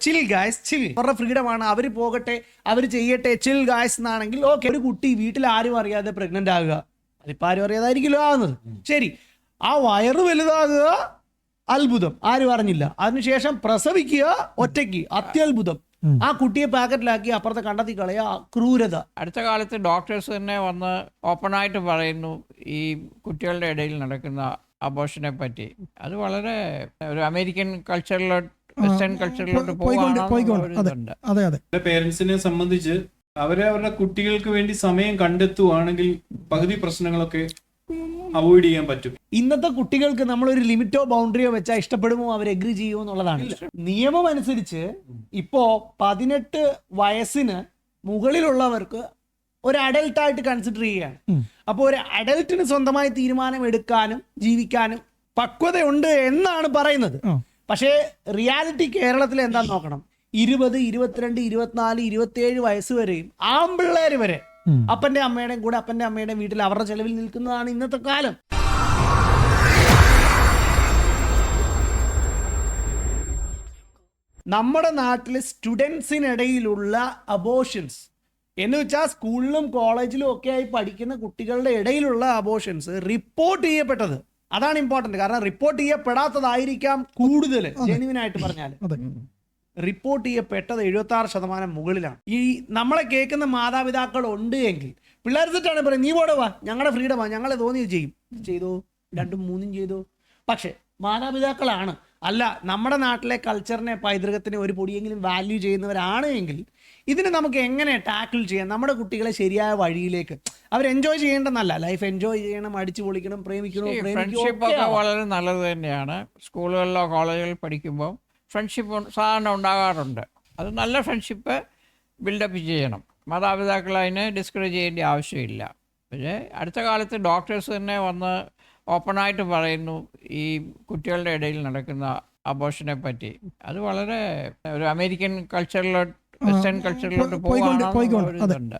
ചിൽ guys ചിൽ അവരുടെ ഫ്രീഡമാണ് അവർ പോകട്ടെ അവർ ചെയ്യട്ടെ. ചിൽ ഗായ്സ് എന്നാണെങ്കിൽ ഓക്കെ ഒരു കുട്ടി വീട്ടിൽ ആരും അറിയാതെ പ്രഗ്നന്റ് ആകുക. അതിപ്പോ ആരും അറിയാതായിരിക്കില്ലോ ആകുന്നത്. ശരി. ആ വയറ് വലുതാകുക അത്ഭുതം. ആരും അറിഞ്ഞില്ല. അതിനുശേഷം പ്രസവിക്കുക ഒറ്റയ്ക്ക്. അത്യത്ഭുതം. ആ കുട്ടിയെ പാക്കറ്റിലാക്കി അപ്പുറത്തെ കണ്ടെത്തി കളയ ക്രൂരത. അടുത്ത കാലത്ത് ഡോക്ടേഴ്സ് തന്നെ വന്ന് ഓപ്പണായിട്ട് പറയുന്നു ഈ കുട്ടികളുടെ ഇടയിൽ നടക്കുന്ന അബോഷനെ പറ്റി. അത് വളരെ ഒരു അമേരിക്കൻ കൾച്ചറിലോട്ട് വെസ്റ്റേൺ കൾച്ചറിലോട്ട് പോയിക്കൊണ്ട് പോയിക്കൊണ്ട്. അതെ അതെ പേരൻസിനെ സംബന്ധിച്ച് അവരെ അവരുടെ കുട്ടികൾക്ക് വേണ്ടി സമയം കണ്ടെത്തുവാണെങ്കിൽ പകുതി പ്രശ്നങ്ങളൊക്കെ അവോയ്ഡ് ചെയ്യാൻ പറ്റും. ഇന്നത്തെ കുട്ടികൾക്ക് നമ്മൾ ഒരു ലിമിറ്റോ ബൗണ്ടറിയോ വെച്ചാൽ ഇഷ്ടപ്പെടുമോ? അവർ എഗ്രി ചെയ്യുമോ എന്നുള്ളതാണ്. നിയമം അനുസരിച്ച് ഇപ്പോ പതിനെട്ട് വയസ്സിന് മുകളിലുള്ളവർക്ക് ഒരു അഡൽട്ടായിട്ട് കൺസിഡർ ചെയ്യുകയാണ്. അപ്പോൾ ഒരു അഡൽട്ടിന് സ്വന്തമായി തീരുമാനം എടുക്കാനും ജീവിക്കാനും പക്വതയുണ്ട് എന്നാണ് പറയുന്നത്. പക്ഷേ റിയാലിറ്റി കേരളത്തിൽ എന്താ നോക്കണം? ഇരുപത് ഇരുപത്തിരണ്ട് ഇരുപത്തിനാല് ഇരുപത്തിയേഴ് വയസ്സ് വരെയും ആമ്പിള്ളേര് വരെ അപ്പന്റെ അമ്മയുടെയും കൂടെ അപ്പന്റെ അമ്മയുടെയും വീട്ടിൽ അവരുടെ ചെലവിൽ നിൽക്കുന്നതാണ് ഇന്നത്തെ കാലം. നമ്മുടെ നാട്ടിലെ സ്റ്റുഡൻസിനിടയിലുള്ള അബോഷൻസ് എന്ന് വെച്ചാൽ സ്കൂളിലും കോളേജിലും ഒക്കെ ആയി പഠിക്കുന്ന കുട്ടികളുടെ ഇടയിലുള്ള അബോഷൻസ് റിപ്പോർട്ട് ചെയ്യപ്പെട്ടത് അതാണ് ഇമ്പോർട്ടന്റ് കാരണം റിപ്പോർട്ട് ചെയ്യപ്പെടാത്തതായിരിക്കാം കൂടുതൽ ജെനുവിനായിട്ട് പറഞ്ഞാൽ റിപ്പോർട്ട് ചെയ്യപ്പെട്ടത് എഴുപത്തി ആറ് ശതമാനം മുകളിലാണ്. ഈ നമ്മളെ കേൾക്കുന്ന മാതാപിതാക്കൾ ഉണ്ട് എങ്കിൽ പിള്ളേർ തെറ്റാണ് പറയുന്നത്. നീ പോടെ വാ ഞങ്ങളുടെ ഫ്രീഡം ഫ്രീഡമാ ഞങ്ങളെ തോന്നിയത് ചെയ്യും. ചെയ്തോ രണ്ടും മൂന്നും ചെയ്തോ. പക്ഷെ മാതാപിതാക്കളാണ് അല്ല നമ്മുടെ നാട്ടിലെ കൾച്ചറിനെ പൈതൃകത്തിനെ ഒരു പൊടിയെങ്കിലും വാല്യൂ ചെയ്യുന്നവരാണ് എങ്കിൽ ഇതിനെ നമുക്ക് എങ്ങനെ ടാക്കിൾ ചെയ്യാം? നമ്മുടെ കുട്ടികളെ ശരിയായ വഴിയിലേക്ക്. അവർ എൻജോയ് ചെയ്യേണ്ടെന്നല്ല ലൈഫ് എൻജോയ് ചെയ്യണം അടിച്ചു പൊളിക്കണം പ്രേമിക്കണം പ്രേമിക്കോ ഫ്രണ്ട്ഷിപ്പ് വളരെ നല്ലത് തന്നെയാണ്. സ്കൂളുകളിലോ കോളേജുകളിൽ പഠിക്കുമ്പോൾ ഫ്രണ്ട്ഷിപ്പ് സാധാരണ ഉണ്ടാകാറുണ്ട്. അത് നല്ല ഫ്രണ്ട്ഷിപ്പ് ബിൽഡപ്പ് ചെയ്യണം. മാതാപിതാക്കൾ അതിനെ ഡിസ്കറേജ് ചെയ്യേണ്ട ആവശ്യമില്ല. പക്ഷേ അടുത്ത കാലത്ത് ഡോക്ടേഴ്സ് തന്നെ വന്ന് ഓപ്പണായിട്ട് പറയുന്നു ഈ കുട്ടികളുടെ ഇടയിൽ നടക്കുന്ന അബോഷനെ പറ്റി. അത് വളരെ ഒരു അമേരിക്കൻ കൾച്ചറിലോട്ട് വെസ്റ്റേൺ കൾച്ചറിലോട്ട്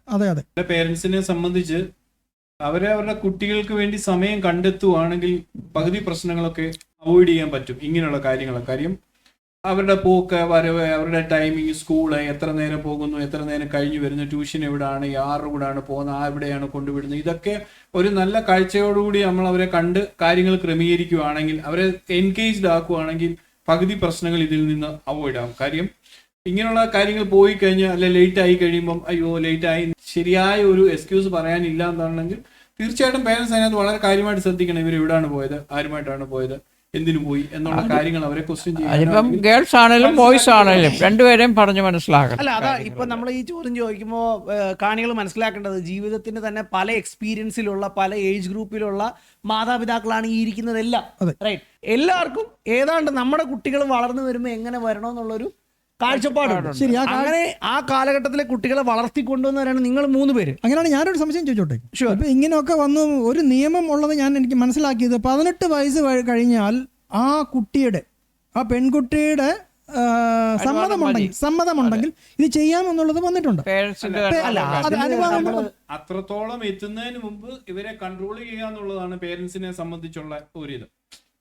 അതെ പേരൻസിനെ സംബന്ധിച്ച് അവരെ അവരുടെ കുട്ടികൾക്ക് വേണ്ടി സമയം കണ്ടെത്തുവാണെങ്കിൽ പകുതി പ്രശ്നങ്ങളൊക്കെ അവോയ്ഡ് ചെയ്യാൻ പറ്റും. ഇങ്ങനെയുള്ള കാര്യങ്ങളൊക്കെ. കാര്യം അവരുടെ പോക്ക് വരവ് അവരുടെ ടൈമിങ് സ്കൂൾ എത്ര നേരം പോകുന്നു എത്ര നേരം കഴിഞ്ഞു വരുന്നു ട്യൂഷൻ എവിടെയാണ് ആരുടെ കൂടെയാണ് പോകുന്നത് ആ എവിടെയാണ് കൊണ്ടുവിടുന്നത് ഇതൊക്കെ ഒരു നല്ല കാഴ്ചയോടുകൂടി നമ്മൾ അവരെ കണ്ട് കാര്യങ്ങൾ ക്രമീകരിക്കുകയാണെങ്കിൽ അവരെ എൻഗേജ്ഡ് ആക്കുകയാണെങ്കിൽ പകുതി പ്രശ്നങ്ങൾ ഇതിൽ നിന്ന് അവോയ്ഡ് ആകും കാര്യം ഇങ്ങനെയുള്ള കാര്യങ്ങൾ പോയി കഴിഞ്ഞാൽ അല്ലെ ലേറ്റ് ആയി കഴിയുമ്പം അയ്യോ ലേറ്റ് ആയി ശരിയായ ഒരു എക്സ്ക്യൂസ് പറയാനില്ല എന്നാണെങ്കിൽ തീർച്ചയായിട്ടും പേരൻസ് അതിനകത്ത് വളരെ കാര്യമായിട്ട് ശ്രദ്ധിക്കണം ഇവർ എവിടെയാണ് പോയത് ആരുമായിട്ടാണ് പോയത്. എന്തിനു പോയി എന്നുള്ള കാര്യങ്ങൾ അവരെ ക്വസ്റ്റ്യൻ അതിപ്പം ഗേൾസ് ആണെങ്കിലും ബോയ്സ് ആണെങ്കിലും രണ്ടുപേരെയും പറഞ്ഞു മനസ്സിലാക്കണം. അല്ല അതാ ഇപ്പൊ നമ്മൾ ഈ ചോദ്യം ചോദിക്കുമ്പോൾ കാണികൾ മനസ്സിലാക്കേണ്ടത് ജീവിതത്തിന് തന്നെ പല എക്സ്പീരിയൻസിലുള്ള പല ഏജ് ഗ്രൂപ്പിലുള്ള മാതാപിതാക്കളാണ് ഈ ഇരിക്കുന്നതെല്ലാം. റൈറ്റ് എല്ലാവർക്കും ഏതാണ്ട് നമ്മുടെ കുട്ടികൾ വളർന്നു വരുമ്പോൾ എങ്ങനെ വരണമെന്നുള്ളൊരു കാഴ്ചപ്പാടുണ്ട്. ശരി, ആ അങ്ങനെ ആ കാലഘട്ടത്തിലെ കുട്ടികളെ വളർത്തിക്കൊണ്ടുവന്നവരാണ് നിങ്ങൾ മൂന്ന് പേര്. അങ്ങനെയാണ് ഞാനൊരു സംശയം ചോദിച്ചോട്ടെ? അപ്പൊ ഇപ്പൊ ഇങ്ങനെയൊക്കെ വന്ന് ഒരു നിയമം ഉള്ളത് ഞാൻ എനിക്ക് മനസ്സിലാക്കിയത് പതിനെട്ട് വയസ്സ് കഴിഞ്ഞാൽ ആ കുട്ടിയുടെ ആ പെൺകുട്ടിയുടെ സമ്മതമുണ്ടെങ്കിൽ സമ്മതമുണ്ടെങ്കിൽ ഇത് ചെയ്യാമെന്നുള്ളത് വന്നിട്ടുണ്ട്. അത്രത്തോളം എത്തുന്നതിന് മുമ്പ് ഇവരെ കൺട്രോൾ ചെയ്യുക എന്നുള്ളതാണ് പേരൻസിനെ സംബന്ധിച്ചുള്ള ഒരു ഇത്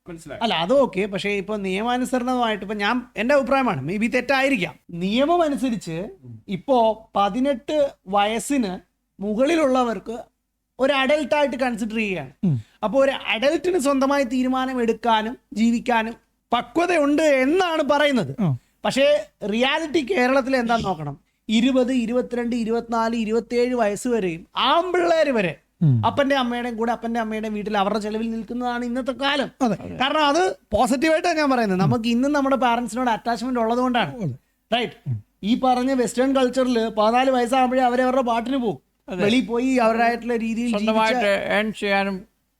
മനസ്സിലായി. അല്ല അത് ഓക്കെ പക്ഷേ ഇപ്പൊ നിയമാനുസരണമായിട്ട് ഇപ്പൊ ഞാൻ എന്റെ അഭിപ്രായമാണ് മേ ബി തെറ്റായിരിക്കാം. നിയമം അനുസരിച്ച് ഇപ്പോ പതിനെട്ട് വയസ്സിന് മുകളിലുള്ളവർക്ക് ഒരു അഡൽട്ടായിട്ട് കൺസിഡർ ചെയ്യുകയാണ്. അപ്പോൾ ഒരു അഡൽട്ടിന് സ്വന്തമായി തീരുമാനം എടുക്കാനും ജീവിക്കാനും പക്വതയുണ്ട് എന്നാണ് പറയുന്നത്. പക്ഷേ റിയാലിറ്റി കേരളത്തിൽ എന്താ നോക്കണം. ഇരുപത് ഇരുപത്തിരണ്ട് ഇരുപത്തിനാല് ഇരുപത്തിയേഴ് വയസ്സ് വരെയും ആമ്പിള്ളേര് വരെ. അപ്പന്റെ അമ്മയുടെയും കൂടെ അപ്പന്റെ അമ്മയുടെയും വീട്ടിൽ അവരുടെ ചെലവിൽ നിൽക്കുന്നതാണ് ഇന്നത്തെ കാലം. കാരണം അത് പോസിറ്റീവായിട്ടാണ് ഞാൻ പറയുന്നത്. നമുക്ക് ഇന്നും നമ്മുടെ പാരന്റ്സിനോട് അറ്റാച്ച്മെന്റ് ഉള്ളത് കൊണ്ടാണ്. റൈറ്റ് ഈ പറഞ്ഞ വെസ്റ്റേൺ കൾച്ചറിൽ പതിനാല് വയസ്സാകുമ്പോഴേ അവരവരുടെ പാട്ടിന് പോകും. വെളിയിൽ പോയി അവരുടേതായിട്ടുള്ള രീതിയിൽ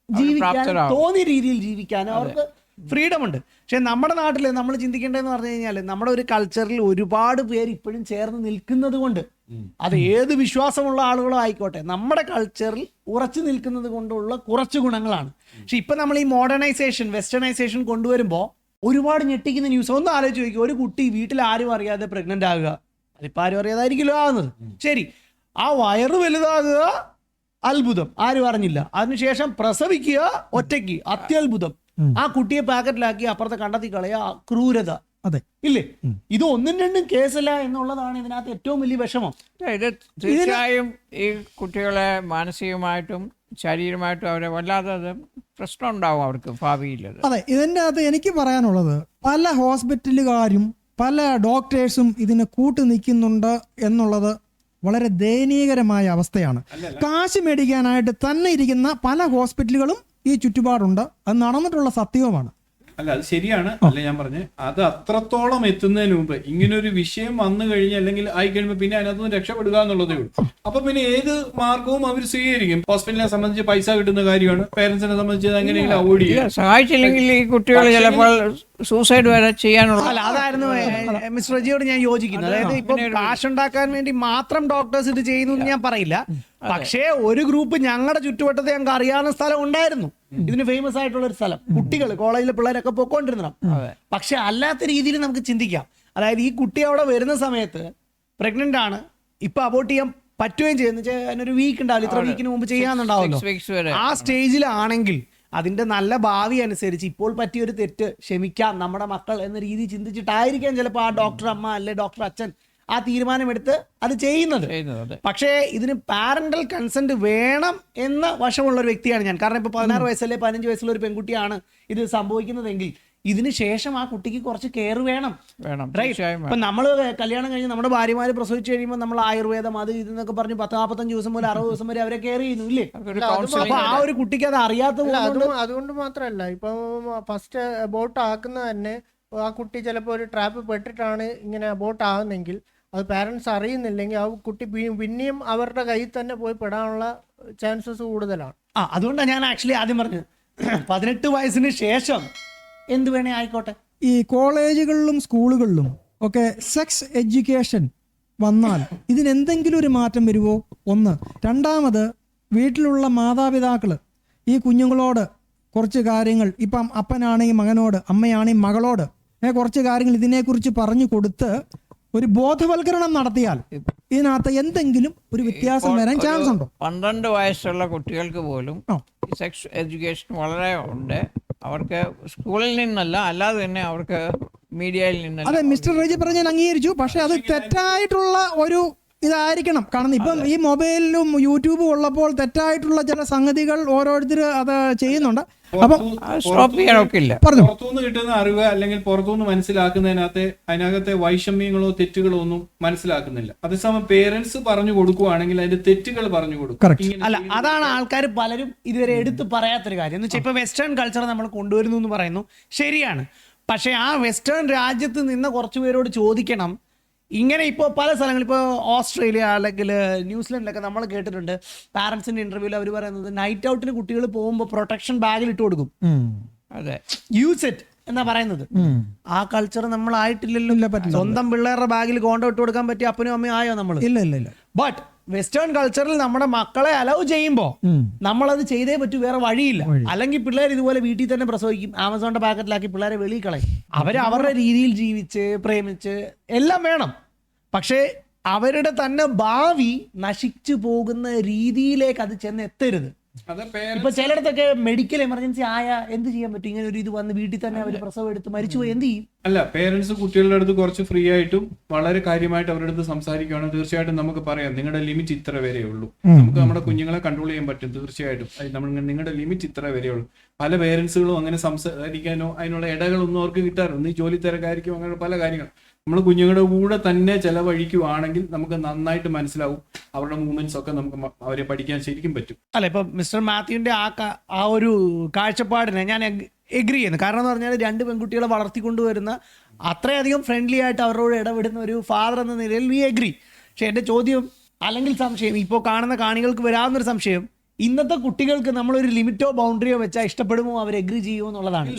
ജീവിക്കാനും തോന്നിയ രീതിയിൽ ജീവിക്കാനും അവർക്ക് ഫ്രീഡം ഉണ്ട്. പക്ഷെ നമ്മുടെ നാട്ടിൽ നമ്മൾ ചിന്തിക്കേണ്ടതെന്ന് പറഞ്ഞു കഴിഞ്ഞാൽ നമ്മുടെ ഒരു കൾച്ചറിൽ ഒരുപാട് പേര് ഇപ്പോഴും ചേർന്ന് നിൽക്കുന്നത് കൊണ്ട് അത് ഏത് വിശ്വാസമുള്ള ആളുകളോ ആയിക്കോട്ടെ നമ്മുടെ കൾച്ചറിൽ ഉറച്ചു നിൽക്കുന്നത് കൊണ്ടുള്ള കുറച്ച് ഗുണങ്ങളാണ്. പക്ഷെ ഇപ്പൊ നമ്മൾ ഈ മോഡേണൈസേഷൻ വെസ്റ്റേണൈസേഷൻ കൊണ്ടുവരുമ്പോൾ ഒരുപാട് ഞെട്ടിക്കുന്ന ന്യൂസ് ഒന്ന് ആലോചിച്ച് നോക്കി ഒരു കുട്ടി വീട്ടിൽ ആരും അറിയാതെ പ്രഗ്നന്റ് ആകുക. അതിപ്പോ ആരും അറിയാതായിരിക്കില്ലോ ആകുന്നത് ശരി. ആ വയറ് വലുതാകുക അത്ഭുതം. ആരും അറിഞ്ഞില്ല. അതിനുശേഷം പ്രസവിക്കുക ഒറ്റയ്ക്ക്. അത്യത്ഭുതം. ആ കുട്ടിയെ പാക്കറ്റിലാക്കി അപ്പുറത്തെ കണ്ടെത്തി കളയ ക്രൂരത. അതെ. ഇല്ലേ? ഇത് ഒന്നും രണ്ടും കേസല്ല എന്നുള്ളതാണ് ഇതിനകത്ത് ഏറ്റവും വലിയ വിഷമം. ഇത് തീർച്ചയായും ഈ കുട്ടികളെ മാനസികമായിട്ടും ശാരീരികമായിട്ടും അവരെ വല്ലാതെ അത് പ്രശ്നം ഉണ്ടാവും അവർക്ക് ഭാവിയിൽ അതെ. ഇതിന്റെ അകത്ത് എനിക്ക് പറയാനുള്ളത് പല ഹോസ്പിറ്റലുകാരും പല ഡോക്ടേഴ്സും ഇതിനെ കൂട്ടു നിൽക്കുന്നുണ്ട് എന്നുള്ളത് വളരെ ദയനീയകരമായ അവസ്ഥയാണ്. കാശ് മേടിക്കാനായിട്ട് തന്നെ ഇരിക്കുന്ന പല ഹോസ്പിറ്റലുകളും ഈ ചുറ്റുപാടുണ്ട്. അത് നടന്നിട്ടുള്ള സത്യവുമാണ്. അല്ല അത് ശരിയാണ്. അല്ല ഞാൻ പറഞ്ഞു അത് അത്രത്തോളം എത്തുന്നതിന് മുമ്പ് ഇങ്ങനെ ഒരു വിഷയം വന്നു കഴിഞ്ഞാൽ അല്ലെങ്കിൽ ആയി കഴിയുമ്പോൾ പിന്നെ അതിനകത്തുനിന്ന് രക്ഷപ്പെടുക എന്നുള്ളതേ ഉള്ളൂ. അപ്പൊ പിന്നെ ഏത് മാർഗവും അവർ സ്വീകരിക്കും. ഹോസ്പിറ്റലിനെ സംബന്ധിച്ച് പൈസ കിട്ടുന്ന കാര്യമാണ്. പേരൻസിനെ സംബന്ധിച്ച് എങ്ങനെയെങ്കിലും അവോയ്ഡ് ചെയ്യുക സഹായിച്ചില്ലെങ്കിൽ ഈ കുട്ടികൾ ചിലപ്പോൾ സൂസൈഡ് വരെ ചെയ്യാനുള്ള അല്ല അതായിരുന്നു മിസ്റ്റർ റജിയോട് ഞാൻ യോജിക്കുന്നത് അതായത് ഇപ്പൊ കാശുണ്ടാക്കാൻ വേണ്ടി മാത്രം ഡോക്ടേഴ്സ് ഇത് ചെയ്യുന്നു എന്ന് ഞാൻ പറയില്ല. പക്ഷേ ഒരു ഗ്രൂപ്പ് ഞങ്ങളുടെ ചുറ്റുവട്ടത്ത് ഞങ്ങൾക്ക് അറിയാവുന്ന സ്ഥലം ഉണ്ടായിരുന്നു. ഇതിന് ഫേമസ് ആയിട്ടുള്ള ഒരു സ്ഥലം കുട്ടികൾ കോളേജിലെ പിള്ളേരൊക്കെ പോയിക്കൊണ്ടിരുന്നു പക്ഷെ അല്ലാത്ത രീതിയിൽ നമുക്ക് ചിന്തിക്കാം. അതായത് ഈ കുട്ടി അവിടെ വരുന്ന സമയത്ത് പ്രഗ്നന്റ് ആണ്. ഇപ്പൊ അബോട്ട് ചെയ്യാൻ പറ്റുകയും ചെയ്യുന്നു. അതിനൊരു വീക്ക് ഉണ്ടാവില്ല. ഇത്ര വീക്കിന് മുമ്പ് വരെ. ആ സ്റ്റേജിലാണെങ്കിൽ അതിന്റെ നല്ല ഭാവി അനുസരിച്ച് ഇപ്പോൾ പറ്റിയൊരു തെറ്റ് ക്ഷമിക്കാം നമ്മുടെ മക്കൾ എന്ന രീതി ചിന്തിച്ചിട്ടായിരിക്കാം ചിലപ്പോൾ ആ ഡോക്ടർ അമ്മ അല്ലെ ഡോക്ടർ അച്ഛൻ ആ തീരുമാനമെടുത്ത് അത് ചെയ്യുന്നത്. പക്ഷേ ഇതിന് പാരന്റൽ കൺസെന്റ് വേണം എന്ന വശമുള്ള ഒരു വ്യക്തിയാണ് ഞാൻ. കാരണം ഇപ്പൊ പതിനാറ് വയസ്സല്ലേ പതിനഞ്ച് വയസ്സുള്ള ഒരു പെൺകുട്ടിയാണ് ഇത് സംഭവിക്കുന്നതെങ്കിൽ ഇതിന് ശേഷം ആ കുട്ടിക്ക് കുറച്ച് കെയർ വേണം. വേണം ഇപ്പൊ നമ്മൾ കല്യാണം കഴിഞ്ഞ് നമ്മുടെ ഭാര്യമാര് പ്രസവിച്ചു കഴിയുമ്പോൾ നമ്മൾ ആയുർവേദം അത് ഇതെന്നൊക്കെ പറഞ്ഞ് പത്ത് നാൽപ്പത്തഞ്ച് ദിവസം മുതൽ അറുപത് ദിവസം വരെ അവരെ കെയർ ചെയ്യുന്നു ഇല്ലേ? അപ്പൊ ആ ഒരു കുട്ടിക്ക് അത് അറിയാത്ത അതുകൊണ്ട് മാത്രമല്ല. ഇപ്പൊ ഫസ്റ്റ് ബോട്ട് ആക്കുന്ന തന്നെ ആ കുട്ടി ചിലപ്പോൾ ഒരു ട്രാപ്പ് പെട്ടിട്ടാണ് ഇങ്ങനെ ബോട്ട് ആകുന്നെങ്കിൽ അത് പാരൻസ് അറിയുന്നില്ലെങ്കിൽ ആ കുട്ടി പിന്നെയും അവരുടെ കയ്യിൽ തന്നെ പോയി പെടാനുള്ള ചാൻസസ് കൂടുതലാണ്. ആ അതുകൊണ്ടാണ് ഞാൻ ആക്ച്വലി ആദ്യം പറഞ്ഞത്. പതിനെട്ട് വയസ്സിന് ശേഷം എന്ത് വേണേ ആയിക്കോട്ടെ. ഈ കോളേജുകളിലും സ്കൂളുകളിലും ഒക്കെ സെക്സ് എഡ്യൂക്കേഷൻ വന്നാൽ ഇതിനെന്തെങ്കിലും ഒരു മാറ്റം വരുമോ ഒന്ന്. രണ്ടാമത് വീട്ടിലുള്ള മാതാപിതാക്കൾ ഈ കുഞ്ഞുങ്ങളോട് കുറച്ച് കാര്യങ്ങൾ ഇപ്പം അപ്പനാണെങ്കിൽ മകനോട് അമ്മയാണെങ്കിൽ മകളോട് ഏ, കുറച്ച് കാര്യങ്ങൾ ഇതിനെക്കുറിച്ച് പറഞ്ഞു കൊടുത്ത് ഒരു ബോധവൽക്കരണം നടത്തിയാൽ ഇതിനകത്ത് എന്തെങ്കിലും ഒരു വ്യത്യാസം വരാൻ ചാൻസ് ഉണ്ടോ? പന്ത്രണ്ട് വയസ്സുള്ള കുട്ടികൾക്ക് പോലും. സെക്സ് എഡ്യൂക്കേഷൻ വളരെ ഉണ്ട്. അവർക്ക് സ്കൂളിൽ നിന്നല്ല അല്ലാതെ തന്നെ അവർക്ക് മീഡിയയിൽ അതെ മിസ്റ്റർ റേജി പറഞ്ഞ ഞാൻ അംഗീകരിച്ചു. പക്ഷെ അത് തെറ്റായിട്ടുള്ള ഒരു ഇതായിരിക്കണം. കാരണം ഇപ്പം ഈ മൊബൈലിലും യൂട്യൂബും ഉള്ളപ്പോൾ തെറ്റായിട്ടുള്ള ചില സംഗതികൾ ഓരോരുത്തർ അത് ചെയ്യുന്നുണ്ട്. അപ്പം പുറത്തുനിന്ന് കിട്ടുന്ന അറിവ് അല്ലെങ്കിൽ പുറത്തുനിന്ന് മനസ്സിലാക്കുന്നതിനകത്ത് അതിനകത്തെ വൈഷമ്യങ്ങളോ തെറ്റുകളോ ഒന്നും മനസ്സിലാക്കുന്നില്ല. അതേസമയം പേരൻസ് പറഞ്ഞു കൊടുക്കുവാണെങ്കിൽ അതിന്റെ തെറ്റുകൾ പറഞ്ഞു കൊടുക്കും. അല്ല അതാണ് ആൾക്കാർ പലരും ഇതുവരെ എടുത്തു പറയാത്തൊരു കാര്യം. എന്ന് വെച്ചാൽ ഇപ്പൊ വെസ്റ്റേൺ കൾച്ചർ നമ്മൾ കൊണ്ടുവരുന്നു എന്ന് പറയുന്നു. ശരിയാണ്. പക്ഷെ ആ വെസ്റ്റേൺ രാജ്യത്ത് നിന്ന് കുറച്ചു പേരോട് ചോദിക്കണം. ഇങ്ങനെ ഇപ്പോൾ പല സ്ഥലങ്ങളിൽ ഇപ്പോൾ ഓസ്ട്രേലിയ അല്ലെങ്കിൽ ന്യൂസിലൻഡിലൊക്കെ നമ്മൾ കേട്ടിട്ടുണ്ട്. പാരൻസിന്റെ ഇന്റർവ്യൂവിൽ അവർ പറയുന്നത് നൈറ്റ് ഔട്ടിന് കുട്ടികൾ പോകുമ്പോൾ പ്രൊട്ടക്ഷൻ ബാഗിൽ ഇട്ട് കൊടുക്കും. അതെ. യൂസ് ഇറ്റ് എന്നാ പറയുന്നത്. ആ കൾച്ചർ നമ്മളായിട്ടില്ലല്ലോ. ആയിട്ടില്ലല്ലോ സ്വന്തം പിള്ളേരുടെ ബാഗിൽ കോണ്ട ഇട്ട് കൊടുക്കാൻ പറ്റിയ അപ്പനും അമ്മയും ആയോ നമ്മൾ ഇല്ല ഇല്ല ഇല്ല. ബട്ട് വെസ്റ്റേൺ കൾച്ചറിൽ നമ്മുടെ മക്കളെ അലൗ ചെയ്യുമ്പോൾ. നമ്മളത് ചെയ്തേ പറ്റൂ വേറെ വഴിയില്ല. അല്ലെങ്കിൽ പിള്ളേർ ഇതുപോലെ വീട്ടിൽ തന്നെ പ്രസവിക്കും ആമസോണിന്റെ പാക്കറ്റിലാക്കി പിള്ളേരെ വെളിയിൽ കളയും. അവർ അവരുടെ രീതിയിൽ ജീവിച്ച് പ്രേമിച്ച് എല്ലാം വേണം. പക്ഷേ അവരുടെ തന്നെ ഭാവി നശിച്ചു പോകുന്ന രീതിയിലേക്ക് അത് ചെന്ന് എത്തരുത് ഇപ്പൊ ചിലയിടത്തൊക്കെ മെഡിക്കൽ എമർജൻസി ആയ എന്ത് ചെയ്യാൻ പറ്റും? ഇങ്ങനെ ഒരു ഇത് വന്ന് വീട്ടിൽ തന്നെ അവർ പ്രസവം എടുത്ത് മരിച്ചുപോയി എന്ത് ചെയ്യും? അല്ല പേരൻസ് കുട്ടികളുടെ അടുത്ത് കുറച്ച് ഫ്രീ ആയിട്ടും വളരെ കാര്യമായിട്ട് അവരുടെ അടുത്ത് സംസാരിക്കുകയാണെങ്കിൽ തീർച്ചയായിട്ടും നമുക്ക് പറയാം നിങ്ങളുടെ ലിമിറ്റ് ഇത്ര വരെ ഉള്ളൂ. നമുക്ക് നമ്മുടെ കുഞ്ഞുങ്ങളെ കൺട്രോൾ ചെയ്യാൻ പറ്റും തീർച്ചയായിട്ടും. അത് നമ്മൾ ഇങ്ങനെ നിങ്ങളുടെ ലിമിറ്റ് ഇത്ര വരെ ഉള്ളൂ. പല പേരൻസുകളും അങ്ങനെ സംസാരിക്കാനോ അതിനുള്ള ഇടകളൊന്നും അവർക്ക് കിട്ടാറുണ്ട് ജോലി തിരക്കായിരിക്കും അങ്ങനെ പല കാര്യങ്ങൾ നമ്മൾ കുഞ്ഞുങ്ങളുടെ കൂടെ തന്നെ ചെലവഴിക്കുവാണെങ്കിൽ നമുക്ക് നന്നായിട്ട് മനസ്സിലാവും അവരുടെ മൂവ്മെന്റ്സ് ഒക്കെ നമുക്ക് അവരെ പഠിക്കാൻ ശരിക്കും പറ്റും. അല്ല ഇപ്പൊ മിസ്റ്റർ മാത്യുവിന്റെ ആ ആ ഒരു കാഴ്ചപ്പാടിനെ ഞാൻ എഗ്രി ചെയ്യുന്നു. കാരണം എന്ന് പറഞ്ഞാൽ രണ്ട് പെൺകുട്ടികളെ വളർത്തിക്കൊണ്ടുവരുന്ന അത്രയധികം ഫ്രണ്ട്ലി ആയിട്ട് അവരോട് ഇടപെടുന്ന ഒരു ഫാദർ എന്ന നിലയിൽ വി എഗ്രി പക്ഷെ എന്റെ ചോദ്യം അല്ലെങ്കിൽ സംശയം ഇപ്പോൾ കാണുന്ന കാണികൾക്ക് വരാവുന്നൊരു സംശയം ഇന്നത്തെ കുട്ടികൾക്ക് നമ്മളൊരു ലിമിറ്റോ ബൗണ്ടറിയോ വെച്ചാൽ ഇഷ്ടപ്പെടുമോ അവർ എഗ്രി ചെയ്യുമോ എന്നുള്ളതാണ്.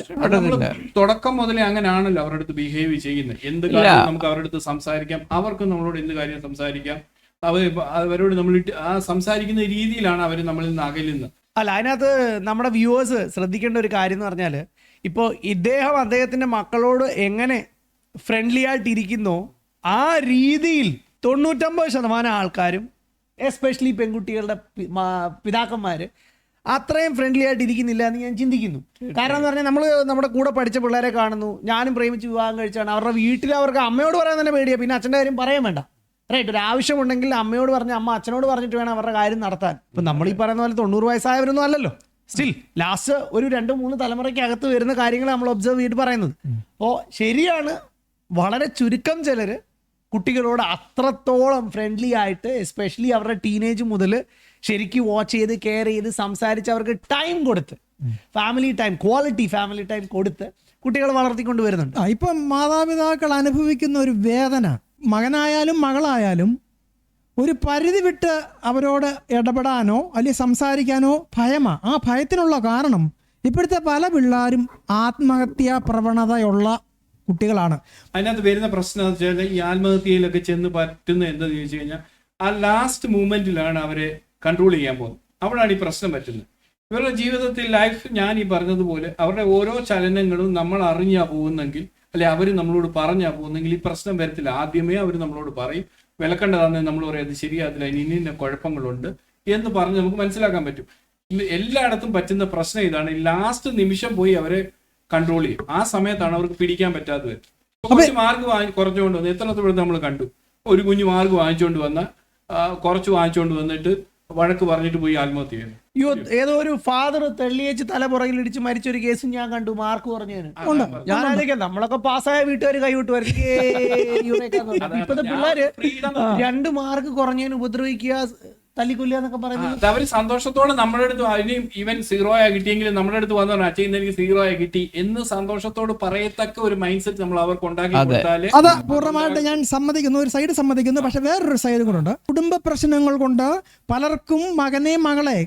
തുടക്കം മുതലേ അങ്ങനെയാണല്ലോ അവരുടെ അടുത്ത് ബിഹേവ് ചെയ്യുന്നത്. എന്ത് കാര്യം നമുക്ക് അവരുടെ അടുത്ത് സംസാരിക്കാം? അവർക്ക് നമ്മളോട് എന്ത് കാര്യം സംസാരിക്കാം? അവർ അവരോട് നമ്മൾ ആ സംസാരിക്കുന്ന രീതിയിലാണ് അവർ നമ്മളിൽ നിന്ന് അകലുന്നത്. അല്ല അതിനകത്ത് നമ്മുടെ വ്യൂവേഴ്സ് ശ്രദ്ധിക്കേണ്ട ഒരു കാര്യം എന്ന് പറഞ്ഞാൽ ഇപ്പോൾ ഇദ്ദേഹം അദ്ദേഹത്തിന്റെ മക്കളോട് എങ്ങനെ ഫ്രണ്ട്ലി ആയിട്ടിരിക്കുന്നോ ആ രീതിയിൽ തൊണ്ണൂറ്റമ്പത് ശതമാനം ആൾക്കാരും എസ്പെഷ്യലി പെൺകുട്ടികളുടെ പിതാക്കന്മാർ അത്രയും ഫ്രണ്ട്ലി ആയിട്ട് ഇരിക്കുന്നില്ല എന്ന് ഞാൻ ചിന്തിക്കുന്നു. കാരണം എന്ന് പറഞ്ഞാൽ നമ്മൾ നമ്മുടെ കൂടെ പഠിച്ച പിള്ളേരെ കാണുന്നു ഞാനും പ്രേമിച്ച് വിവാഹം കഴിച്ചാണ്. അവരുടെ വീട്ടിൽ അവർക്ക് അമ്മയോട് പറയാൻ തന്നെ പേടിയാണ് പിന്നെ അച്ഛന്റെ കാര്യം പറയാൻ വേണ്ട. റൈറ്റ് ഒരു ആവശ്യമുണ്ടെങ്കിൽ അമ്മയോട് പറഞ്ഞ് അമ്മ അച്ഛനോട് പറഞ്ഞിട്ട് വേണം അവരുടെ കാര്യം നടത്താൻ. ഇപ്പം നമ്മൾ ഈ പറയുന്ന പോലെ തൊണ്ണൂറ് വയസ്സായവരൊന്നും അല്ലല്ലോ. സ്റ്റിൽ ലാസ്റ്റ് ഒരു രണ്ട് മൂന്ന് തലമുറയ്ക്ക് അകത്ത് വരുന്ന കാര്യങ്ങൾ നമ്മൾ ഒബ്സർവ് ചെയ്തിട്ട് പറയുന്നത്. അപ്പോൾ ശരിയാണ് വളരെ ചുരുക്കം ചിലർ കുട്ടികളോട് അത്രത്തോളം ഫ്രണ്ട്ലി ആയിട്ട് എസ്പെഷ്യലി അവരുടെ ടീനേജ് മുതൽ ശരിക്കും വാച്ച് ചെയ്ത് കെയർ ചെയ്ത് സംസാരിച്ച് അവർക്ക് ടൈം കൊടുത്ത്. Family time quality family time കൊടുത്ത് കുട്ടികൾ വളർത്തിക്കൊണ്ട് വരുന്നുണ്ട്. ഇപ്പം മാതാപിതാക്കൾ അനുഭവിക്കുന്ന ഒരു വേദന. മകനായാലും മകളായാലും ഒരു പരിധി വിട്ട് അവരോട് ഇടപെടാനോ അല്ലെങ്കിൽ സംസാരിക്കാനോ ഭയമാ. ആ ഭയത്തിനുള്ള കാരണം ഇപ്പോഴത്തെ പല പിള്ളേരും ആത്മഹത്യാ പ്രവണതയുള്ള കുട്ടികളാണ്. അതിനകത്ത് വരുന്ന പ്രശ്നം എന്ന് വെച്ചാൽ ഈ ആത്മഹത്യയിലൊക്കെ ചെന്ന് പറ്റുന്ന എന്താന്ന് ചോദിച്ചു കഴിഞ്ഞാൽ ആ ലാസ്റ്റ് മൂമെന്റിലാണ് അവരെ കൺട്രോൾ ചെയ്യാൻ പോകുന്നത്. അവിടാണ് ഈ പ്രശ്നം പറ്റുന്നത്. ഇവരുടെ ജീവിതത്തിൽ ലൈഫ് ഞാൻ ഈ പറഞ്ഞതുപോലെ അവരുടെ ഓരോ ചലനങ്ങളും നമ്മൾ അറിഞ്ഞാ പോകുന്നെങ്കിൽ അല്ലെ അവർ നമ്മളോട് പറഞ്ഞാ പോകുന്നെങ്കിൽ ഈ പ്രശ്നം വരത്തില്ല. ആദ്യമേ അവർ നമ്മളോട് പറയും. വിലക്കേണ്ടതാണെന്ന് നമ്മൾ പറയും. അത് ശരിയാകത്തില്ല. ഇനി ഇന്ന കുഴപ്പങ്ങളുണ്ട് എന്ന് പറഞ്ഞ് നമുക്ക് മനസ്സിലാക്കാൻ പറ്റും. എല്ലായിടത്തും പറ്റുന്ന പ്രശ്നം ഇതാണ്. ലാസ്റ്റ് നിമിഷം പോയി അവരെ കൺട്രോൾ ചെയ്യും. ആ സമയത്താണ് അവർക്ക് പിടിക്കാൻ പറ്റാത്തത്. ഇപ്പൊ കുറച്ച് മാർക്ക് വാങ്ങി കുറച്ചുകൊണ്ട് വന്നു എത്രത്തോളം നമ്മൾ കണ്ടു. ഒരു കുഞ്ഞു മാർക്ക് വാങ്ങിച്ചുകൊണ്ട് വന്ന കുറച്ച് വാങ്ങിച്ചുകൊണ്ട് വന്നിട്ട് വഴക്ക് പറഞ്ഞിട്ട് പോയി ആത്മഹത്യ ചെയ്യുന്നു അയ്യോ ഏതോ ഒരു ഫാദർ തെള്ളിയേച്ച് തല പുറകിൽ ഇടിച്ച് മരിച്ച ഒരു കേസും ഞാൻ കണ്ടു. മാർക്ക് ഞാൻ ആലോചിക്കാം നമ്മളൊക്കെ പാസ്സായ വീട്ടുകാർ കൈവിട്ട് വരും ഇപ്പത്തെ പിള്ളേര് രണ്ട് മാർക്ക് കുറഞ്ഞതിന് ഉപദ്രവിക്കുക തല്ലിക്കൊല്ലുക എന്നൊക്കെ പറയുന്നത്? അവർ സന്തോഷത്തോടെ നമ്മുടെ അടുത്ത് അതിനും ഇവൻ സീറോ ആയി കിട്ടിയെങ്കിലും നമ്മുടെ അടുത്ത് വന്നു അച്ഛൻ ഇന്ന് എനിക്ക് സീറോ ആയി കിട്ടി എന്ന് സന്തോഷത്തോട് പറയത്തക്ക ഒരു മൈൻഡ് സെറ്റ് നമ്മൾ അവർക്ക് ഉണ്ടാക്കി കൊടുത്താൽ അത് പൂർണമായിട്ട് ഞാൻ സമ്മതിക്കുന്നു ഒരു സൈഡ് സമ്മതിക്കുന്നു പക്ഷെ വേറൊരു സൈഡ് കൂടെ കുടുംബ പ്രശ്നങ്ങൾ കൊണ്ട് പലർക്കും മകനെ മകളെ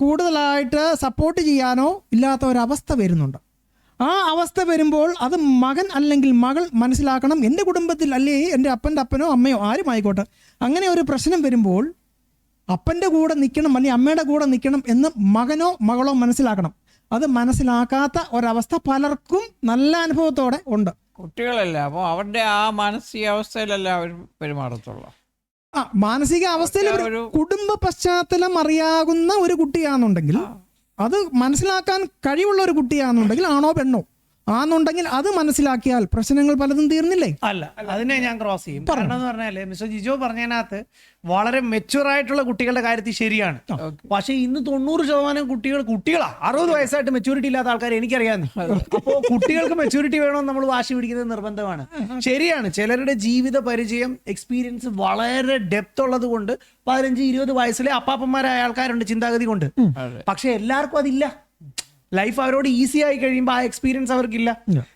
കൂടുതലായിട്ട് സപ്പോർട്ട് ചെയ്യാനോ ഇല്ലാത്ത ഒരവസ്ഥ വരുന്നുണ്ട്. ആ അവസ്ഥ വരുമ്പോൾ അത് മകൻ അല്ലെങ്കിൽ മകൾ മനസ്സിലാക്കണം. എന്റെ കുടുംബത്തിൽ അല്ലേ എന്റെ അപ്പന്റെ അപ്പനോ അമ്മയോ ആരും ആയിക്കോട്ടെ അങ്ങനെ ഒരു പ്രശ്നം വരുമ്പോൾ അപ്പന്റെ കൂടെ നിൽക്കണം അല്ലെങ്കിൽ അമ്മയുടെ കൂടെ നിൽക്കണം എന്ന് മകനോ മകളോ മനസ്സിലാക്കണം. അത് മനസ്സിലാക്കാത്ത ഒരവസ്ഥ പലർക്കും നല്ല അനുഭവത്തോടെ ഉണ്ട്. കുട്ടികളല്ല അപ്പോൾ അവരുടെ ആ മാനസികാവസ്ഥയിലല്ല അവർ പെരുമാറത്തുള്ളൂ. ആ മാനസിക അവസ്ഥയിൽ ഒരു കുടുംബ പശ്ചാത്തലം അറിയാകുന്ന ഒരു കുട്ടിയാണെന്നുണ്ടെങ്കിൽ അത് മനസ്സിലാക്കാൻ കഴിവുള്ള ഒരു കുട്ടിയാണെന്നുണ്ടെങ്കിൽ ആണോ പെണ്ണോ? ആണെന്നുണ്ടെങ്കിൽ അത് മനസ്സിലാക്കിയാൽ പ്രശ്നങ്ങൾ പലതും തീർന്നില്ലേ? അല്ല അതിനെ ഞാൻ ക്രോസ് ചെയ്യും. കാരണം എന്ന് പറഞ്ഞാൽ മിസ്റ്റർ ജിജോ പറഞ്ഞതിനകത്ത് വളരെ മെച്ചൂർ ആയിട്ടുള്ള കുട്ടികളുടെ കാര്യത്തിൽ ശരിയാണ്. പക്ഷെ ഇന്ന് തൊണ്ണൂറ് ശതമാനം കുട്ടികൾ കുട്ടികളാ. അറുപത് വയസ്സായിട്ട് മെച്ചൂരിറ്റി ഇല്ലാത്ത ആൾക്കാർ എനിക്കറിയാന്ന് അപ്പോൾ കുട്ടികൾക്ക് മെച്ചൂരിറ്റി വേണമെന്ന് നമ്മൾ വാശി പിടിക്കുന്നത് നിർബന്ധമാണ്. ശരിയാണ് ചിലരുടെ ജീവിത പരിചയം എക്സ്പീരിയൻസ് വളരെ ഡെപ്ത് ഉള്ളത് കൊണ്ട് പതിനഞ്ച് ഇരുപത് വയസ്സിലെ അപ്പാപ്പന്മാരായ ആൾക്കാരുണ്ട് ചിന്താഗതി കൊണ്ട്. പക്ഷെ എല്ലാവർക്കും അതില്ല. ലൈഫ് അവരോട് ഈസി ആയി കഴിയുമ്പോൾ ആ എക്സ്പീരിയൻസ് അവർക്കില്ല.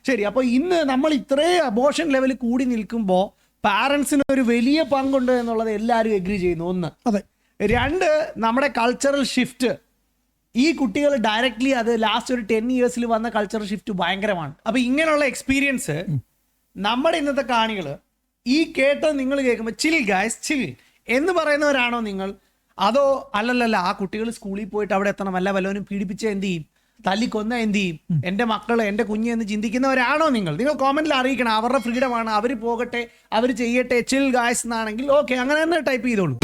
ശരി അപ്പോൾ ഇന്ന് നമ്മൾ ഇത്രേ അബോഷൻ ലെവൽ കൂടി നിൽക്കുമ്പോൾ പാരൻസിന് ഒരു വലിയ പങ്കുണ്ട് എന്നുള്ളത് എല്ലാവരും എഗ്രി ചെയ്യുന്നു. ഒന്ന്. അതെ. രണ്ട് നമ്മുടെ കൾച്ചറൽ ഷിഫ്റ്റ് ഈ കുട്ടികൾ ഡയറക്ട്ലി അത് ലാസ്റ്റ് ഒരു ടെൻ ഇയേഴ്സിൽ വന്ന കൾച്ചറൽ ഷിഫ്റ്റ് ഭയങ്കരമാണ്. അപ്പൊ ഇങ്ങനെയുള്ള എക്സ്പീരിയൻസ് നമ്മുടെ ഇന്നത്തെ കാണികൾ ഈ കേട്ട് നിങ്ങൾ കേൾക്കുമ്പോൾ ചിൽ ഗായ്സ് ചിൽ എന്ന് പറയുന്നവരാണോ നിങ്ങൾ? അതോ അല്ലല്ലല്ല ആ കുട്ടികൾ സ്കൂളിൽ പോയിട്ട് അവിടെ എത്തണം അല്ല വല്ലവനും പീഡിപ്പിച്ച എന്ത് ചെയ്യും? തല്ലിക്കൊന്ന എന്ത് ചെയ്യും? എന്റെ മക്കൾ എന്റെ കുഞ്ഞ് എന്ന് ചിന്തിക്കുന്നവരാണോ നിങ്ങൾ? നിങ്ങൾ കോമന്റിൽ അറിയിക്കണം. അവരുടെ ഫ്രീഡമാണ്. അവർ പോകട്ടെ അവർ ചെയ്യട്ടെ. ചിൽ ഗായ്സ് എന്നാണെങ്കിൽ ഓക്കെ അങ്ങനെ തന്നെ ടൈപ്പ് ചെയ്തോളൂ.